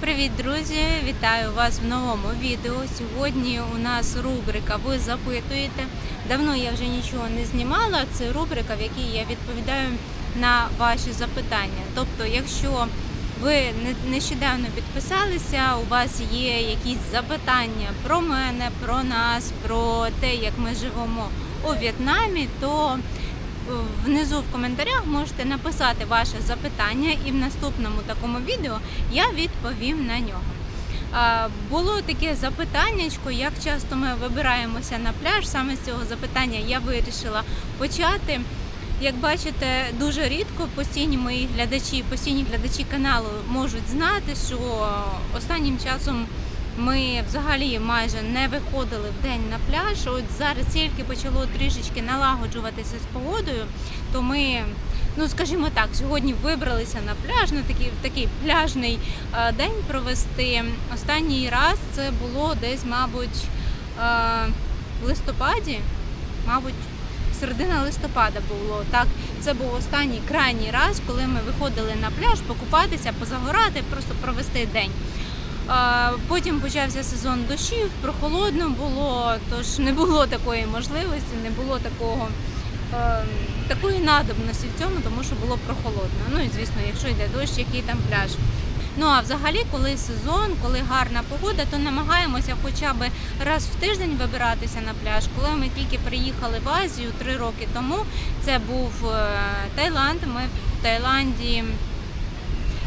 Привіт, друзі! Вітаю вас в новому відео. Сьогодні у нас рубрика Ви запитуєте. Давно я вже нічого не знімала. Це рубрика, в якій я відповідаю на ваші запитання. Тобто, якщо ви нещодавно підписалися, у вас є якісь запитання про мене, про нас, про те, як ми живемо у В'єтнамі, то внизу в коментарях можете написати ваше запитання, і в наступному такому відео я відповім на нього. Було таке запитаннячко, як часто ми вибираємося на пляж. Саме з цього запитання я вирішила почати. Як бачите, дуже рідко постійні мої глядачі, постійні глядачі каналу можуть знати, що останнім часом ми взагалі майже не виходили в день на пляж. От зараз тільки почало трішечки налагоджуватися з погодою, то ми, ну скажімо так, сьогодні вибралися на пляж на такий, такий пляжний день провести. Останній раз це було десь, мабуть, в листопаді, мабуть. Середина листопада було так. Це був останній крайній раз, коли ми виходили на пляж покупатися, позагорати, просто провести день. Потім почався сезон дощів, прохолодно було, тож не було такої можливості, не було такого е, такої надобності в цьому, тому що було прохолодно. Ну і звісно, якщо йде дощ, який там пляж. Ну а взагалі, коли сезон, коли гарна погода, то намагаємося хоча б раз в тиждень вибиратися на пляж. Коли ми тільки приїхали в Азію три роки тому, це був е, Таїланд. Ми в Таїланді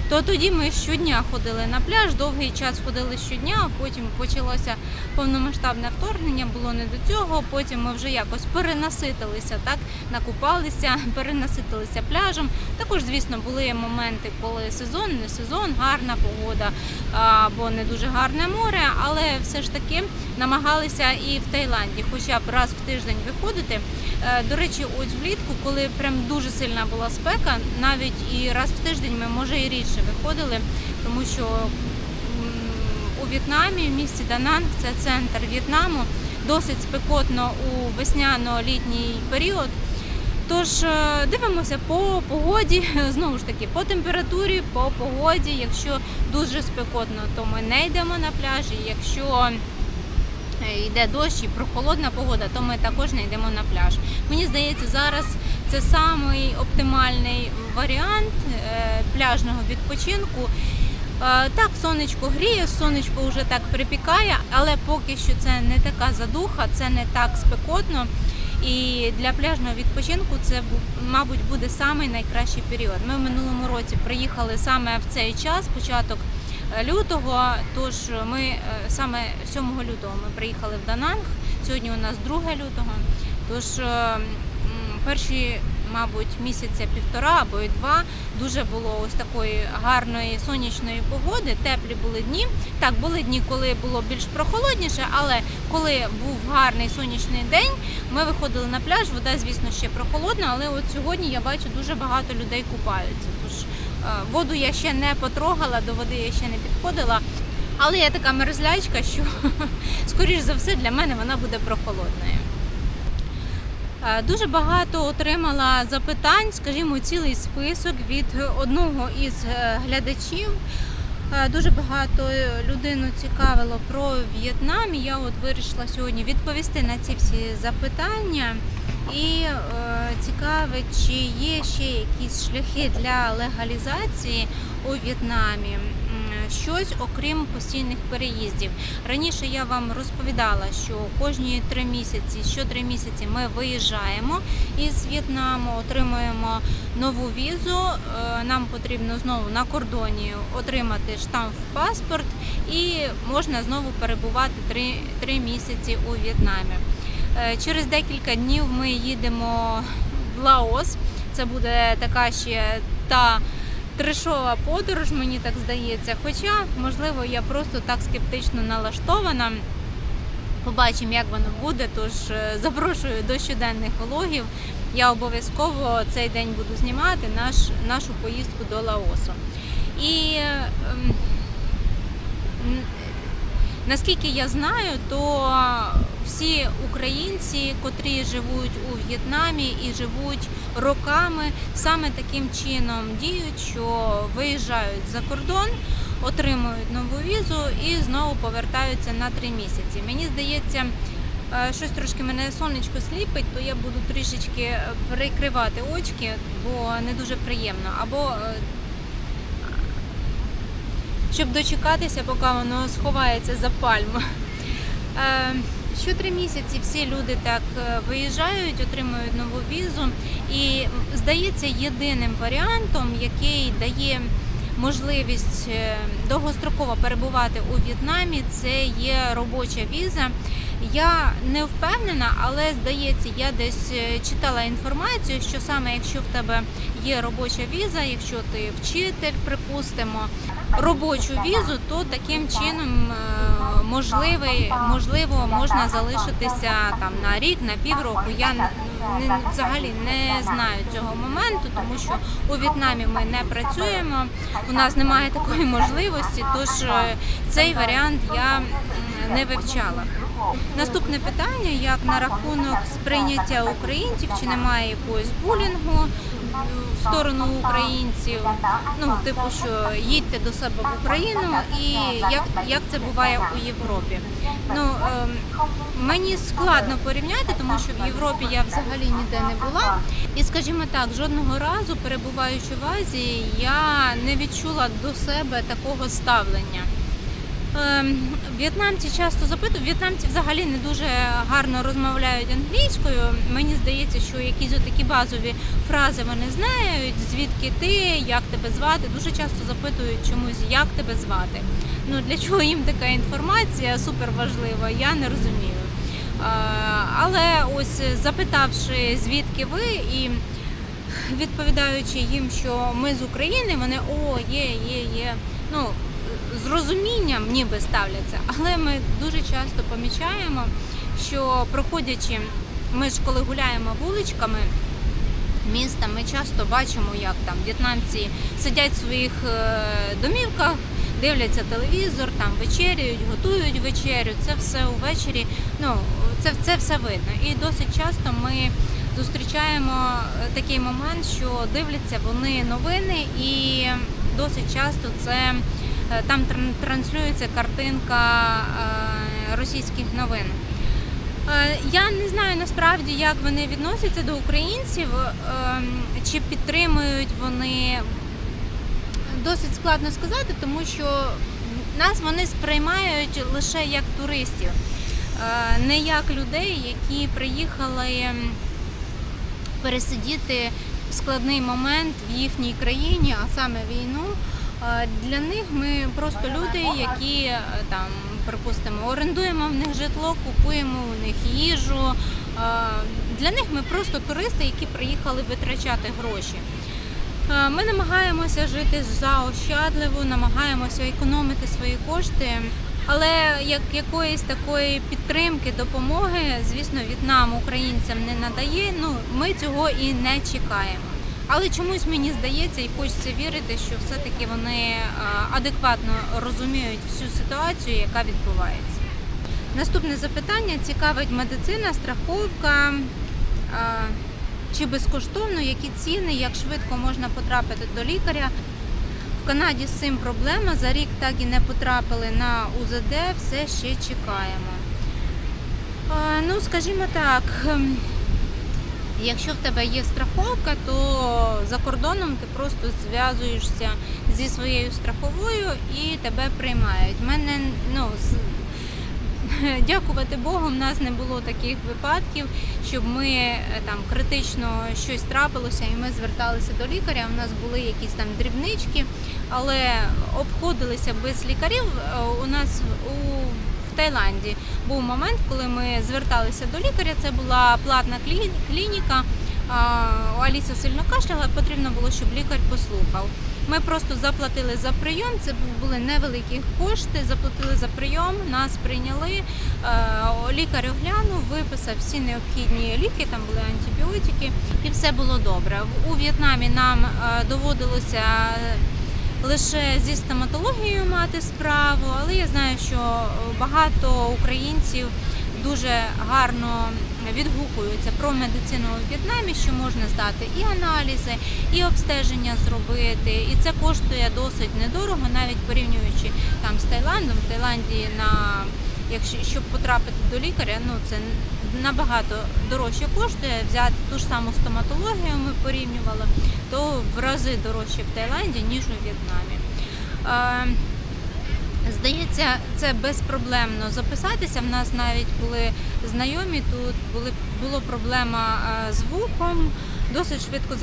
то тоді ми щодня ходили на пляж, довгий час ходили щодня, а потім почалося повномасштабне вторгнення, було не до цього. Потім ми вже якось перенаситилися, так накупалися, перенаситилися пляжем. Також, звісно, були моменти, коли сезон, не сезон, гарна погода або не дуже гарне море, але все ж таки намагалися і в Таїланді, хоча б раз в тиждень виходити. Е, До речі, ось влітку, коли прям дуже сильна була спека, навіть і раз в тиждень ми може і рідше виходили, тому що у В'єтнамі, в місті Дананг, це центр В'єтнаму, досить спекотно у весняно-літній період. Тож е, дивимося по погоді, знову ж таки, по температурі, по погоді. Якщо дуже спекотно, то ми не йдемо на пляжі. Якщо йде дощ і прохолодна погода, то ми також не йдемо на пляж. Мені здається, зараз це самий оптимальний варіант е, пляжного відпочинку. Е, Так, сонечко гріє, сонечко вже так припікає, але поки що це не така задуха, це не так спекотно. І для пляжного відпочинку це мабуть буде самий найкращий період. Ми в минулому році приїхали саме в цей час, початок е, лютого. Тож ми е, саме 7 лютого ми приїхали в Дананг. Сьогодні у нас 2 лютого. Тож е, перші, мабуть, місяця півтора або і два дуже було ось такої гарної сонячної погоди. Теплі були дні. Так, були дні, коли було більш прохолодніше, але коли був гарний сонячний день, ми виходили на пляж. Вода, звісно, ще прохолодна, але от сьогодні я бачу дуже багато людей купаються. Тож воду я ще не потрогала, до води я ще не підходила. Але я така мерзлячка, що скоріш за все для мене вона буде прохолодною. Е, Дуже багато отримала запитань, скажімо, цілий список від одного із е, глядачів. Е, Дуже багато людину цікавило про В'єтнам. і Я от вирішила сьогодні відповісти на ці всі запитання. І е, цікавить, чи є ще якісь шляхи для легалізації у В'єтнамі. Щось окрім постійних переїздів. Раніше я вам розповідала, що кожні три місяці, що три місяці ми виїжджаємо із В'єтнаму, отримуємо нову візу. Е, Нам потрібно знову на кордоні отримати штамп в паспорт, і можна знову перебувати три, три місяці у В'єтнамі. Е, Через декілька днів ми їдемо в Лаос. Це буде така ще та трешова подорож, мені так здається. Хоча, можливо, я просто так скептично налаштована. Побачимо, як воно буде. Тож е, запрошую до щоденних влогів. Я обов'язково цей день буду знімати наш, нашу поїздку до Лаосу. І ем, наскільки я знаю, то всі українці, котрі живуть у В'єтнамі і живуть роками, саме таким чином діють, що виїжджають за кордон, отримують нову візу і знову повертаються на три місяці. Мені здається, е, щось трошки мене сонечко сліпить, то я буду трішечки е, прикривати очки, бо не дуже приємно. Або е, щоб дочекатися, поки воно сховається за пальму. Що три місяці всі люди так е, виїжджають, отримують нову візу, і здається, єдиним варіантом, який дає можливість е, довгостроково перебувати у В'єтнамі, це є робоча віза. Я не впевнена, але здається, я десь е, читала інформацію, що саме якщо в тебе є робоча віза, якщо ти вчитель, припустимо, робочу візу, то таким чином е, можливий, можливо можна залишитися там на рік, на півроку. Я не, взагалі не знаю цього моменту, тому що у В'єтнамі ми не працюємо, у нас немає такої можливості, тож е, цей варіант я не вивчала. Наступне питання: як на рахунок сприйняття українців, чи немає якогось булінгу в сторону українців? Ну, типу, що їдьте до себе в Україну, і як, як це буває у Європі? Ну ем, мені складно порівняти, тому що в Європі я взагалі ніде не була. І скажімо так, жодного разу, перебуваючи в Азії, я не відчула до себе такого ставлення. Ем, В'єтнамці часто запитують, в'єтнамці взагалі не дуже гарно розмовляють англійською. Мені здається, що якісь такі базові фрази вони знають, звідки ти, як тебе звати. Дуже часто запитують чомусь, як тебе звати. Ну для чого їм така інформація супер важлива, я не розумію. Е, Але ось запитавши, звідки ви і відповідаючи їм, що ми з України, вони о, є, є, є. Ну, з розумінням ніби ставляться, але ми дуже часто помічаємо, що проходячи, ми ж коли гуляємо вуличками міста, ми часто бачимо, як там в'єтнамці сидять в своїх е, домівках, дивляться телевізор, там вечеряють, готують вечерю. Це все увечері. Ну це, це все видно. І досить часто ми зустрічаємо е, такий момент, що дивляться вони новини, і досить часто це. Е, Там транслюється картинка е, російських новин. Е, Я не знаю насправді, як вони відносяться до українців, ем, чи підтримують вони. Досить складно сказати, тому що нас вони сприймають лише як туристів, не як людей, які приїхали пересидіти складний момент в їхній країні, а саме війну. Для них ми просто люди, які е, там, припустимо, орендуємо в них житло, купуємо у них їжу. Для них ми просто туристи, які приїхали витрачати гроші. Ми намагаємося жити заощадливо, намагаємося економити свої кошти. Але як якоїсь такої підтримки, допомоги, звісно, В'єтнам українцям не надає. Ну ми цього і не чекаємо. Але чомусь мені здається і хочеться вірити, що все-таки вони е, адекватно розуміють всю ситуацію, яка відбувається. Наступне запитання цікавить медицина, страховка. е, Чи безкоштовно, які ціни, як швидко можна потрапити до лікаря? В Канаді з цим проблема. За рік так і не потрапили на УЗД, все ще чекаємо. Е, Ну, скажімо так, ем, якщо в тебе є страховка, то за кордоном ти просто зв'язуєшся зі своєю страховою і тебе приймають. У мене, ну, з- дякувати Богу, в нас не було таких випадків, щоб ми е, там критично щось трапилося і ми зверталися до лікаря. У нас були якісь там дрібнички, але обходилися без лікарів. Е, У нас у в Таїланді був момент, коли ми зверталися до лікаря. Це була платна клініка. Аліса сильно кашляла, потрібно було, щоб лікар послухав. Ми просто заплатили за прийом. Це були невеликі кошти. Заплатили за прийом, нас прийняли. Лікар оглянув, виписав всі необхідні ліки, там були антибіотики, і все було добре. У В'єтнамі нам доводилося лише зі стоматологією мати справу, але я знаю, що багато українців дуже гарно відгукуються про медицину у В'єтнамі, що можна здати і аналізи, і обстеження зробити. І це коштує досить недорого, навіть порівнюючи там з Таїландом. В Таїланді на якщо щоб потрапити до лікаря, ну це набагато дорожче коштує. Взяти ту ж саму стоматологію, ми порівнювали, то в рази дорожче в Таїланді, ніж у В'єтнамі. Здається, це безпроблемно записатися. В нас навіть були знайомі тут, були, була проблема е, з вухом. Досить швидко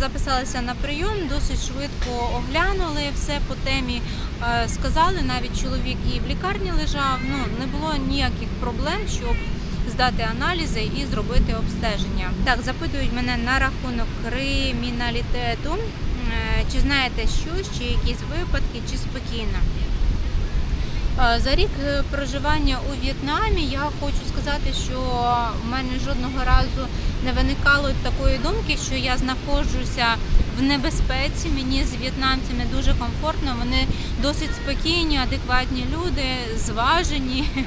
записалися на прийом, досить швидко оглянули все по темі. е, Сказали, навіть чоловік і в лікарні лежав. Ну не було ніяких проблем, щоб здати аналізи і зробити обстеження. Так, запитують мене на рахунок криміналітету. Е, Чи знаєте щось, чи якісь випадки, чи спокійно? Е, За рік е, проживання у В'єтнамі я хочу сказати, що в мене жодного разу не виникало такої думки, що я знаходжуся в небезпеці. Мені з в'єтнамцями дуже комфортно. Вони досить спокійні, адекватні люди, зважені.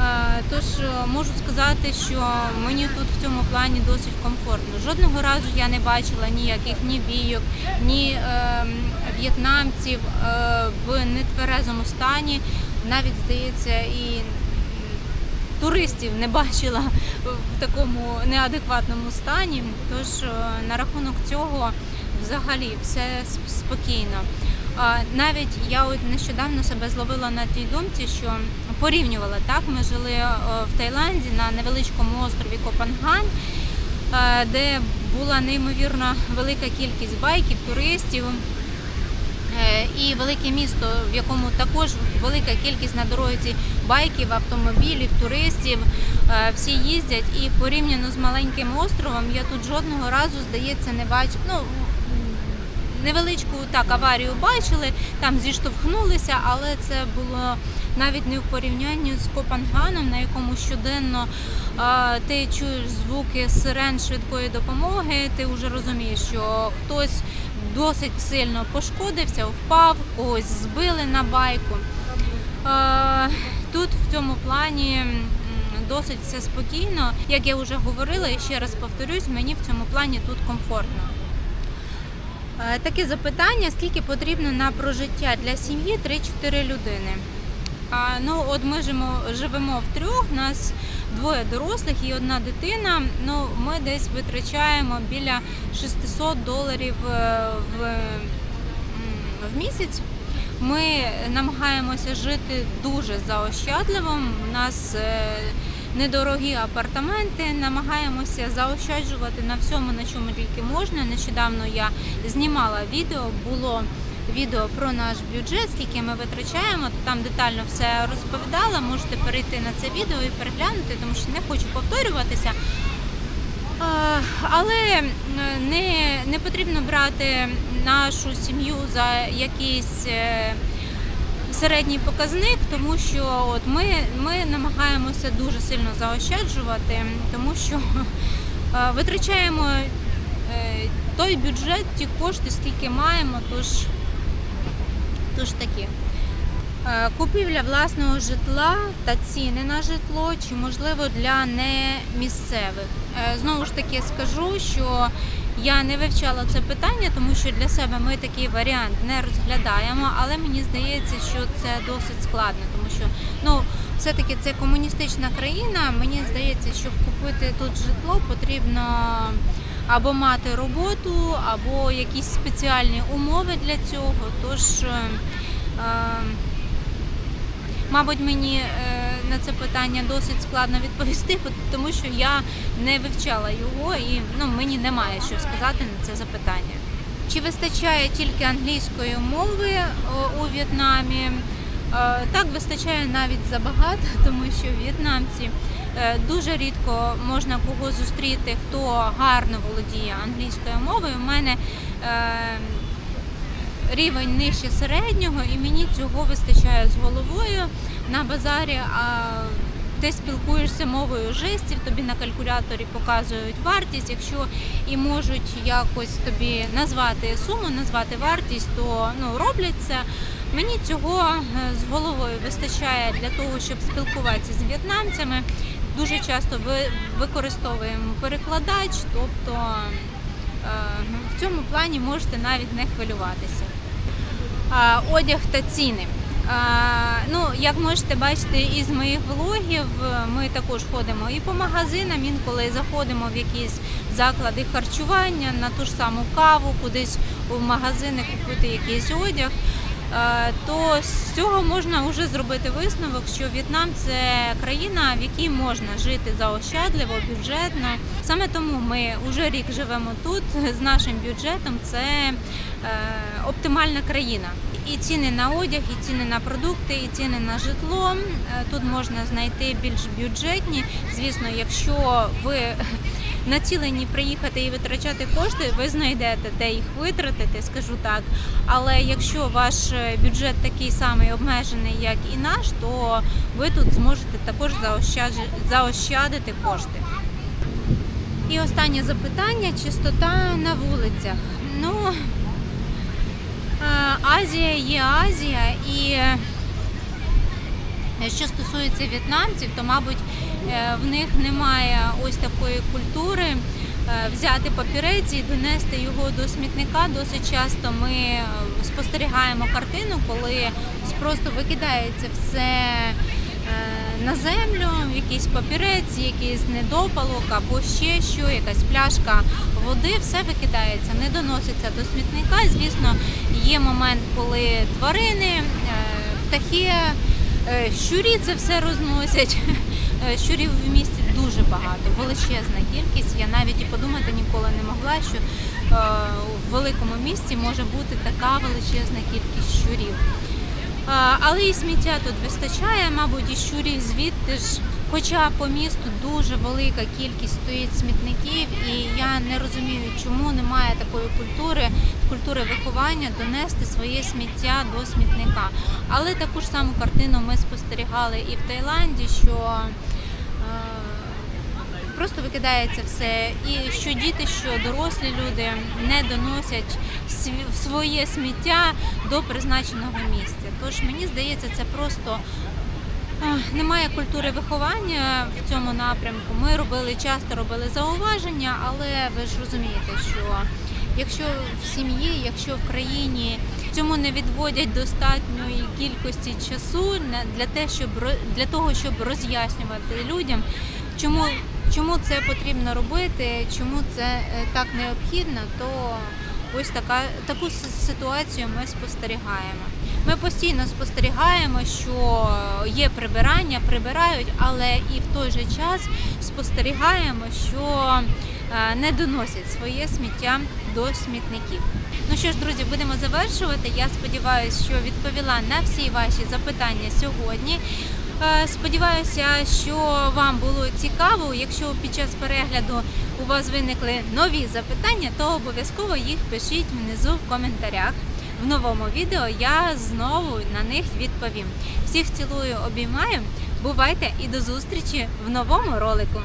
Е, Тож можу сказати, що мені тут в цьому плані досить комфортно. Жодного разу я не бачила ніяких ні бійок, ні е, в'єтнамців е, в нетверезому стані. Навіть здається, і туристів не бачила в такому неадекватному стані. Тож е, на рахунок цього взагалі все спокійно. Навіть я от нещодавно себе зловила на тій думці, що порівнювала так. Ми жили е, в Таїланді на невеличкому острові Копанган, де була неймовірно велика кількість байків, туристів. Е, І велике місто, в якому також велика кількість на дорозі байків, автомобілів, туристів. Е, Всі їздять, і порівняно з маленьким островом я тут жодного разу, здається, не бачу. Ну, невеличку так аварію бачили, там зіштовхнулися, але це було навіть не в порівнянні з Копанганом, на якому щоденно а, ти чуєш звуки сирен швидкої допомоги. Ти вже розумієш, що хтось досить сильно пошкодився, впав, когось збили на байку. А, Тут в цьому плані досить все спокійно. Як я вже говорила, і ще раз повторюсь, мені в цьому плані тут комфортно. Е, Таке запитання: скільки потрібно на прожиття для сім'ї 3-4 людини? А, ну, от ми живемо в трьох, нас двоє дорослих і одна дитина. Ну, ми десь витрачаємо біля 600 доларів е, в, в місяць. Ми намагаємося жити дуже заощадливо. У нас е, недорогі апартаменти, намагаємося заощаджувати на всьому, на чому тільки можна. Нещодавно я знімала відео, було відео про наш бюджет, скільки ми витрачаємо. Там детально все розповідала. Можете перейти на це відео і переглянути, тому що не хочу повторюватися. Е, Але е, не, не потрібно брати нашу сім'ю за якийсь е, середній показник, тому що от ми, ми намагаємося дуже сильно заощаджувати, тому що витрачаємо той бюджет, ті кошти, скільки маємо, тож, тож такі. Е, Купівля власного житла та ціни на житло, чи можливо для немісцевих. Е, Знову ж таки скажу, що я не вивчала це питання, тому що для себе ми такий варіант не розглядаємо, але мені здається, що це досить складно, тому що ну, все-таки це комуністична країна. Мені здається, щоб купити тут житло, потрібно або мати роботу, або якісь спеціальні умови для цього. Тож. е, е, Мабуть, мені е, на це питання досить складно відповісти, тому що я не вивчала його і ну, мені немає що сказати на це запитання. Чи вистачає тільки англійської мови у В'єтнамі? Так, вистачає навіть забагато, тому що в'єтнамці дуже рідко можна кого зустріти, хто гарно володіє англійською мовою. У мене е, рівень нижче середнього, і мені цього вистачає з головою на базарі. А ти спілкуєшся мовою жестів, тобі на калькуляторі показують вартість. Якщо і можуть якось тобі назвати суму, назвати вартість, то ну роблять це. Мені цього е, з головою вистачає для того, щоб спілкуватися з в'єтнамцями. Дуже часто ви використовуємо перекладач, тобто е, в цьому плані можете навіть не хвилюватися. Одяг та ціни. Ну, як можете бачити із моїх влогів, ми також ходимо і по магазинам, інколи заходимо в якісь заклади харчування, на ту ж саму каву, кудись у магазини купити якийсь одяг. Е, То з цього можна вже зробити висновок, що В'єтнам це країна, в якій можна жити заощадливо, бюджетно. Саме тому ми вже рік живемо тут з нашим бюджетом. Це е, оптимальна країна. І ціни на одяг, і ціни на продукти, і ціни на житло. Е, Тут можна знайти більш бюджетні. Звісно, якщо ви націлені приїхати і витрачати кошти, ви знайдете, де їх витратити, скажу так. Але якщо ваш е, бюджет такий самий обмежений, як і наш, то ви тут зможете також заощадити кошти. І останнє запитання: чистота на вулицях. Ну, Азія є Азія, і е, що стосується в'єтнамців, то мабуть е, в них немає ось такої культури е, взяти папірець і донести його до смітника. Досить часто ми спостерігаємо картину, коли просто викидається все на землю, якийсь папірець, якийсь недопалок або ще що, якась пляшка води, все викидається, не доноситься до смітника. Звісно, є момент, коли тварини, е, птахи. Е, Щурі це все розносять. Е, Щурів в місті дуже багато, величезна кількість. Я навіть і подумати ніколи не могла, що в великому місті може бути така величезна кількість щурів. Але і сміття тут вистачає, мабуть, і щурів звідти ж. Хоча по місту дуже велика кількість стоїть смітників, і я не розумію, чому немає такої культури, культури виховання донести своє сміття до смітника. Але таку ж саму картину ми спостерігали і в Таїланді, що просто викидається все. І що діти, що дорослі люди не доносять своє сміття до призначеного місця. Тож мені здається, це просто. Немає культури виховання в цьому напрямку. Ми робили часто робили зауваження, але ви ж розумієте, що якщо в сім'ї, якщо в країні цьому не відводять достатньої кількості часу для те, щоб для того, щоб роз'яснювати людям, чому, чому це потрібно робити, чому це е, так необхідно, то ось така таку ситуацію ми спостерігаємо. Ми постійно спостерігаємо, що є прибирання, прибирають, але і в той же час спостерігаємо, що е, не доносять своє сміття до смітників. Ну що ж, друзі, будемо завершувати. Я сподіваюся, що відповіла на всі ваші запитання сьогодні. Е, Сподіваюся, що вам було цікаво. Якщо під час перегляду у вас виникли нові запитання, то обов'язково їх пишіть внизу в коментарях. В новому відео я знову на них відповім. Всіх цілую, обіймаю. Бувайте і до зустрічі в новому ролику.